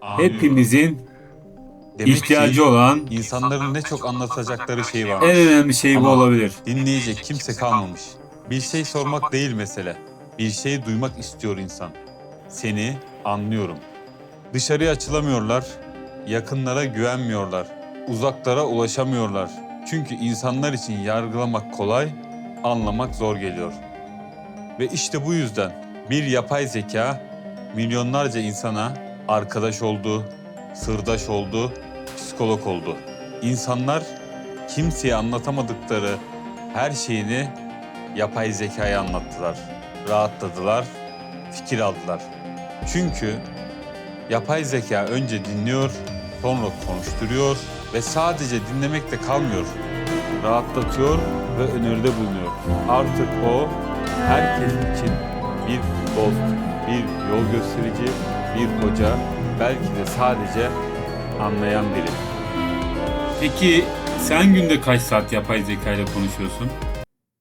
Hepimizin Demek ihtiyacı ki olan insanların ne çok anlatacakları şey var. en önemli şey bu Ama olabilir. Dinleyecek kimse kalmamış. Bir şey sormak değil mesele. Bir şey duymak istiyor insan. Seni anlıyorum. Dışarıya açılamıyorlar, yakınlara güvenmiyorlar, uzaklara ulaşamıyorlar. Çünkü insanlar için yargılamak kolay, anlamak zor geliyor. Ve işte bu yüzden bir yapay zeka milyonlarca insana arkadaş oldu, sırdaş oldu, psikolog oldu. İnsanlar kimseye anlatamadıkları her şeyini yapay zekaya anlattılar. Rahatladılar, fikir aldılar. Çünkü yapay zeka önce dinliyor, sonra konuşturuyor ve sadece dinlemekte kalmıyor. Rahatlatıyor ve öneride bulunuyor. Artık o herkes için bir dost, bir yol gösterici, bir hoca, belki de sadece anlayan biri. Peki sen günde kaç saat yapay zeka ile konuşuyorsun?